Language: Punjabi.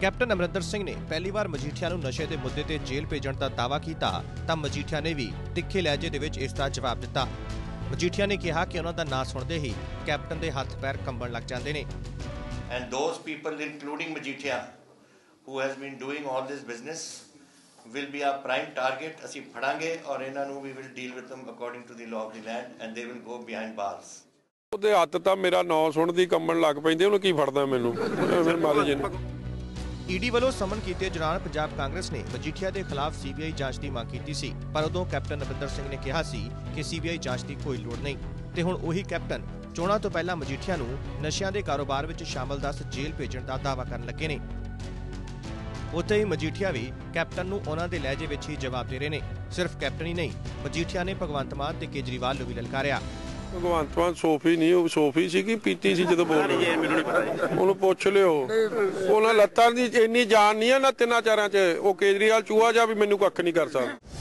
ਕੈਪਟਨ ਅਮਰਿੰਦਰ ਸਿੰਘ ਨੇ ਪਹਿਲੀ ਵਾਰ ਮਜੀਠੀਆ ਨੂੰ ਨਸ਼ੇ ਦੇ ਮੁੱਦੇ ਤੇ ਜੇਲ੍ਹ ਭੇਜਣ ਦਾ ਦਾਅਵਾ ਕੀਤਾ ਤਾਂ ਮਜੀਠੀਆ ਨੇ ਵੀ ਤਿੱਖੇ ਲਹਿਜੇ ਦੇ ਵਿੱਚ ਇਸ ਦਾ ਜਵਾਬ ਦਿੱਤਾ ਮਜੀਠੀਆ ਨੇ ਕਿਹਾ ਕਿ ਉਹਨਾਂ ਦਾ ਨਾਂ ਸੁਣਦੇ ਹੀ ਕੈਪਟਨ ਦੇ ਹੱਥ ਪੈਰ ਕੰਬਣ ਲੱਗ ਜਾਂਦੇ ਨੇ and those people, including Majitia, who has been doing all this business, will be our prime target. ਅਸੀਂ ਫੜਾਂਗੇ ਔਰ ਇਹਨਾਂ ਨੂੰ we will deal with them according to the law of the land and they will go behind bars. ਉਹਦੇ ਹੱਥ ਤਾਂ ਮੇਰਾ ਨਾਂ ਸੁਣਦੀ ਕੰਮਣ ਲੱਗ ਪੈਂਦੇ ਉਹਨੂੰ ਕੀ ਫੜਦਾ ਮੈਨੂੰ ਐਵੇਂ ਮਾਰੇ ਜੀ ਨੇ ਈਡੀ ਵੱਲੋਂ ਸਮਨ ਕੀਤੇ ਦੌਰਾਨ ਪੰਜਾਬ ਕਾਂਗਰਸ ਨੇ ਮਜੀਠੀਆ ਦੇ ਖਿਲਾਫ ਸੀਬੀਆਈ ਜਾਂਚ ਦੀ ਮੰਗ ਕੀਤੀ ਸੀ, ਪਰ ਉਦੋਂ ਕੈਪਟਨ ਅਮਰਿੰਦਰ ਸਿੰਘ ਨੇ ਕਿਹਾ ਸੀ ਕਿ ਸੀਬੀਆਈ ਜਾਂਚ ਦੀ ਕੋਈ ਲੋੜ ਨਹੀਂ। ਤੇ ਹੁਣ ਉਹੀ ਕੈਪਟਨ ਚੋਣਾਂ ਤੋਂ ਪਹਿਲਾਂ ਮਜੀਠੀਆ ਨੂੰ ਨਸ਼ਿਆਂ ਦੇ ਕਾਰੋਬਾਰ ਵਿੱਚ ਸ਼ਾਮਲ ਦੱਸ ਜੇਲ੍ਹ ਭੇਜਣ ਦਾ ਦਾਅਵਾ ਕਰਨ ਲੱਗੇ ਨੇ। ਉੱਥੇ ਹੀ ਮਜੀਠੀਆ ਵੀ ਕੈਪਟਨ ਨੂੰ ਉਹਨਾਂ ਦੇ ਲਹਿਜੇ ਵਿੱਚ ਹੀ ਜਵਾਬ ਦੇ ਰਹੇ ਨੇ। ਸਿਰਫ ਕੈਪਟਨ ਹੀ ਨਹੀਂ, ਮਜੀਠੀਆ ਨੇ ਭਗਵੰਤ ਮਾਨ ਤੇ ਕੇਜਰੀਵਾਲ ਨੂੰ ਵੀ ਲਲਕਾਰਿਆ। ਭਗਵੰਤ ਮਾਨ ਸੋਫੀ ਨਹੀਂ, ਉਹ ਸੋਫੀ ਸੀ ਕਿ ਪੀਤੀ ਸੀ ਜਦੋਂ ਬੋਲ ਰਿਹਾ ਉਹਨੂੰ ਪੁੱਛ ਲਿਓ। ਉਹਨਾਂ ਲੱਤਾਂ ਦੀ ਇੰਨੀ ਜਾਨ ਨਹੀਂ ਹੈ ਨਾ ਤਿੰਨਾਂ ਚਾਰਾਂ 'ਚ। ਉਹ ਕੇਜਰੀਵਾਲ ਚੂਹਾ ਜਾ ਵੀ ਮੈਨੂੰ ਕੱਖ ਨਹੀਂ ਕਰ ਸਕਦਾ।